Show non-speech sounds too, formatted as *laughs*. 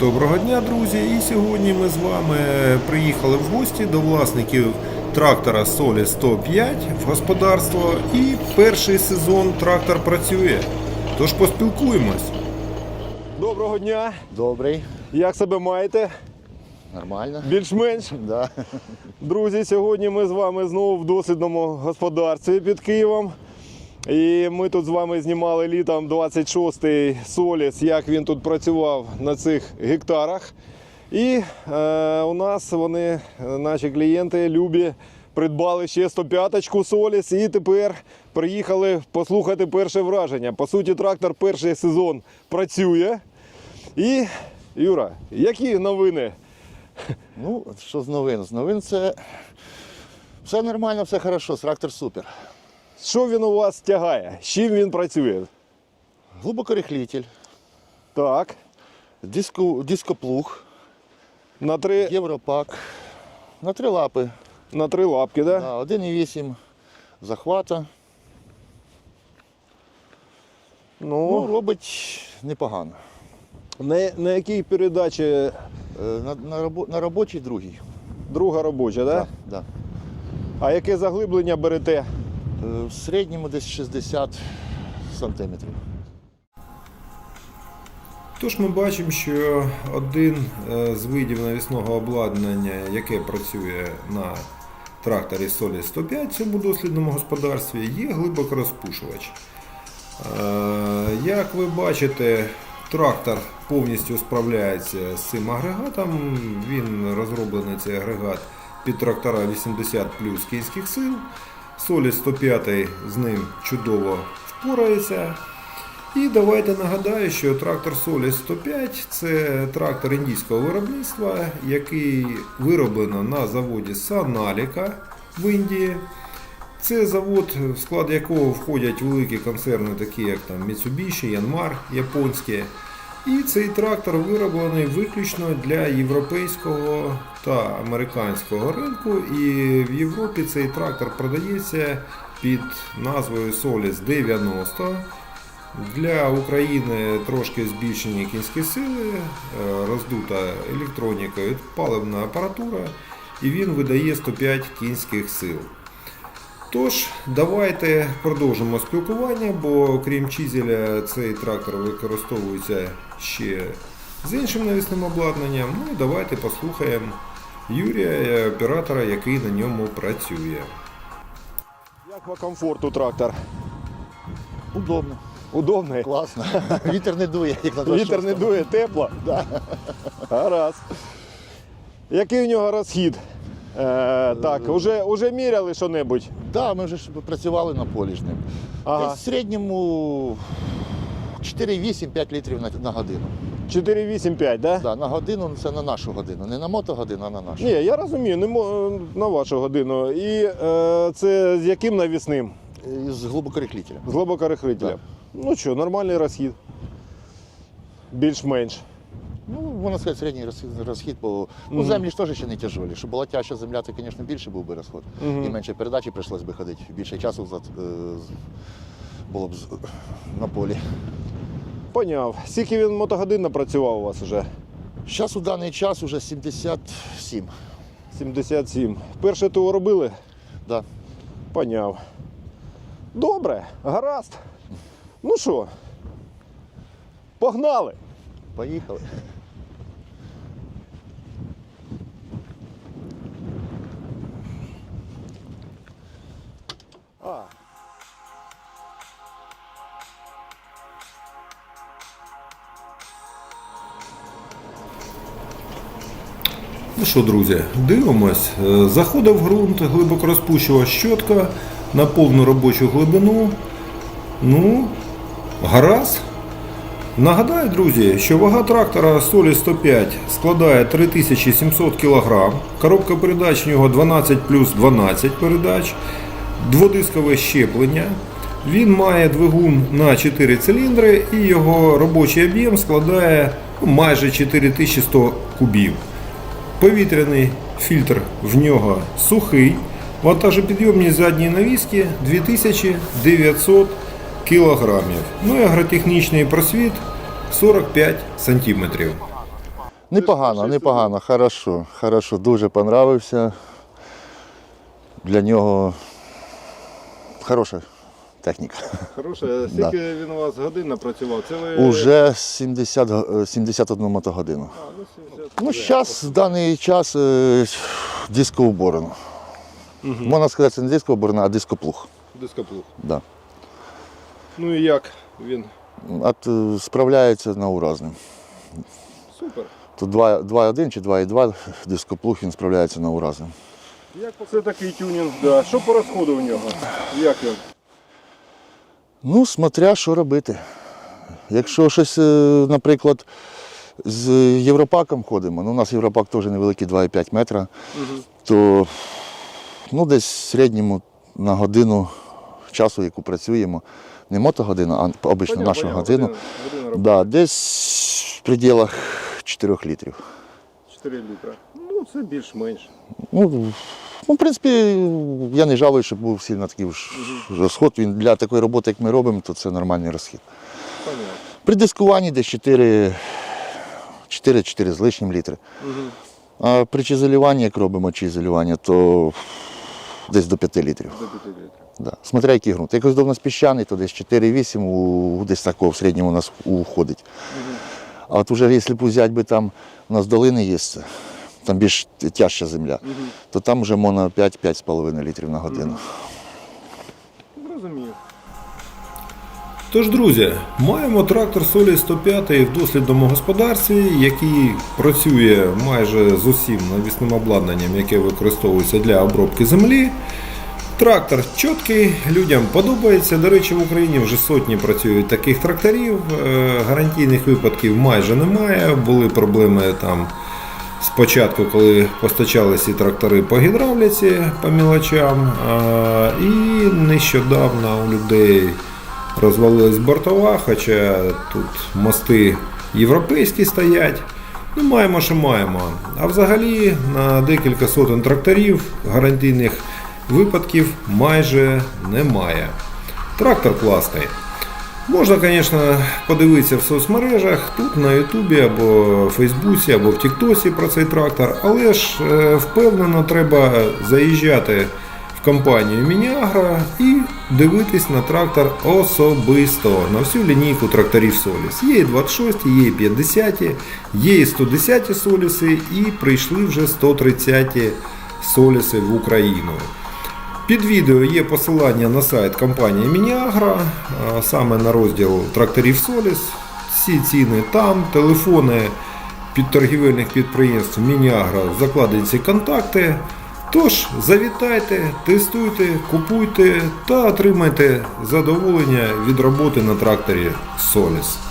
Доброго дня, друзі! І сьогодні ми з вами приїхали в гості до власників трактора Солі 105 в господарство. І перший сезон трактор працює. Тож поспілкуємось. Доброго дня! Добрий, Як себе маєте? нормально. Більш-менш. *laughs* Да. Друзі, сьогодні ми з вами знову в дослідному господарстві під Києвом. І ми тут з вами знімали літом 26-й Соліс, як він тут працював на цих гектарах. І е, у нас вони, наші клієнти, любі, придбали ще 105-ку Соліс і тепер приїхали послухати перше враження. По суті, трактор перший сезон працює. І, Юра, які новини? Ну, що з новин? З новин це все нормально, все хорошо, трактор супер. Що він у вас тягає? З чим він працює? Глибокорихлитель, Так, диско, дископлуг, на три, європак, на три лапи, на три лапки, да? да, 1,8 захвата. Ну, Ну, робить непогано. на, на якій передачі Е, На, на, робо- на робочий другий. друга робоча, да? Да, да. А яке заглиблення берете? Е, В середньому десь 60 сантиметрів. Тож ми бачимо, що один е, з видів навісного обладнання, яке працює на тракторі Солі 105 в цьому дослідному господарстві, є глибокорозпушувач. Е, Як ви бачите, трактор повністю справляється з цим агрегатом. Він розроблений цей агрегат під трактора 80 плюс кінських сил. Солі 105 з ним чудово впорається. І давайте нагадаю, що трактор Солі 105 це трактор індійського виробництва, який вироблено на заводі Саналіка в Індії. Це завод, в склад якого входять великі концерни, такі як там Mitsubishi, Yanmar японські. І цей трактор вироблений виключно для європейського та американського ринку. І в Європі цей трактор продається під назвою Solis 90. Для України трошки збільшені кінські сили, е, роздута електроніка паливна апаратура, і він видає 105 кінських сил. Тож, давайте продовжимо спілкування, бо крім чизеля, цей трактор використовується ще з іншим навісним обладнанням. Ну і давайте послухаємо Юрія, оператора, який на ньому працює. Як по комфорту трактор? Удобно, Удобний? класно. *laughs* Вітер не дує, як на Вітер не дує, тепло? Да. Гаразд. Який у нього розхід? Е, так, уже, уже міряли що-небудь? Да, ми вже ж працювали на полі з ним. Ага. В середньому 4-8-5 літрів на, на годину. 4,85, да? Да, на годину це на нашу годину. Не на мотогодину, а на нашу. Ні, я розумію, не мо- на вашу годину. І е, це з яким навісним? З глибокорихлителя. З глибокорихлителя. Так. Ну що, нормальний розхід. Більш-менш. Ну, можна сказати, середній розхід, бо ну, землі ж теж ще не тяжолі. Щоб була тяжча земля, то, звісно, більше був би розход. І менше передачі прийшлось би ходити, більше часу е, було б на полі. Поняв. Скільки він мотогодин напрацював у вас уже? Зараз у даний час уже 77. 77. Перше ТО робили? Да. Поняв. Добре, гаразд. Ну що, погнали. Поїхали. А. Ну що, друзі, дивимось. Е, Заходив в ґрунт, глибоко розпущував щотка на повну робочу глибину. Ну, гаразд. Нагадаю, друзі, що вага трактора Солі 105 складає 3700 кг. Коробка передач у нього 12 плюс 12 передач, дводискове щеплення. Він має двигун на 4 циліндри і його робочий об'єм складає ну, майже 4100 кубів. Повітряний фільтр в нього сухий. Вантажопідйомність задньої навіски 2900 кг. Ну і агротехнічний просвіт 45 см. Непогано, непогано, хорошо, хорошо, дуже понравився. Для нього хороша техніка. Хороше. *laughs* Скільки він у вас годин напрацював? Це ви... Уже 70, е, 71 мотогодину. А, ну, 70. Ну, зараз, в даний час е, дискоуборено. Можна сказати, це не дискоуборено, а дископлуг. Дископлуг. Да. Ну і як він? От, е, справляється на уразним. Супер. Тут 2,1 чи 2,2 дископлуг, він справляється на уразним. Як це такий тюнінг? Да. Що по розходу в нього? Як він? Ну, смотря що робити. Якщо щось, е, наприклад, з Європаком ходимо, ну у нас Європак теж невеликий 2,5 метра, то ну, десь в середньому на годину часу, яку працюємо, не мотогодину, а обично нашу годину, Година- година да, десь в пределах 4 літрів. 4 літра. Це більш-менш. Ну, ну, в принципі, я не жалую, що був сильно такий ж розход. Він для такої роботи, як ми робимо, то це нормальний розхід. Понятно. При дискуванні десь 4, 4, з лишнім літри. А при чизелюванні, як робимо чизелювання, то десь до 5 літрів. До 5 літрів. Да. Смотря який ґрунт. Якось до нас піщаний, то десь 4-8, у, десь такого в середньому у нас уходить. А от уже якщо б взяти би там, у нас долини є, там більш тяжча земля, то там вже можна 5-5,5 літрів на годину. Розумію. Тож, друзі, маємо трактор Солі 105 в дослідному господарстві, який працює майже з усім навісним обладнанням, яке використовується для обробки землі. Трактор чіткий, людям подобається. До речі, в Україні вже сотні працюють таких тракторів. Е, Гарантійних випадків майже немає. Були проблеми там спочатку, коли постачали ці трактори по гідравліці, по мілочам. І нещодавно у людей розвалилась бортова, хоча тут мости європейські стоять. Ну, маємо, що маємо. А взагалі на декілька сотень тракторів гарантійних випадків майже немає. Трактор класний. Можна, звісно, подивитися в соцмережах, тут на Ютубі або в Фейсбуці, або в Тіктосі про цей трактор, але ж е, впевнено треба заїжджати в компанію Мініагро і дивитись на трактор особисто на всю лінійку тракторів Соліс. Є і 26, є і 50, є і 110 Соліси, і прийшли вже 130 Соліси в Україну. Під відео є посилання на сайт компанії Мініагра, саме на розділ тракторів Соліс. Всі ціни там, телефони під торгівельних підприємств Мініагра в закладинці контакти. Тож завітайте, тестуйте, купуйте та отримайте задоволення від роботи на тракторі Соліс.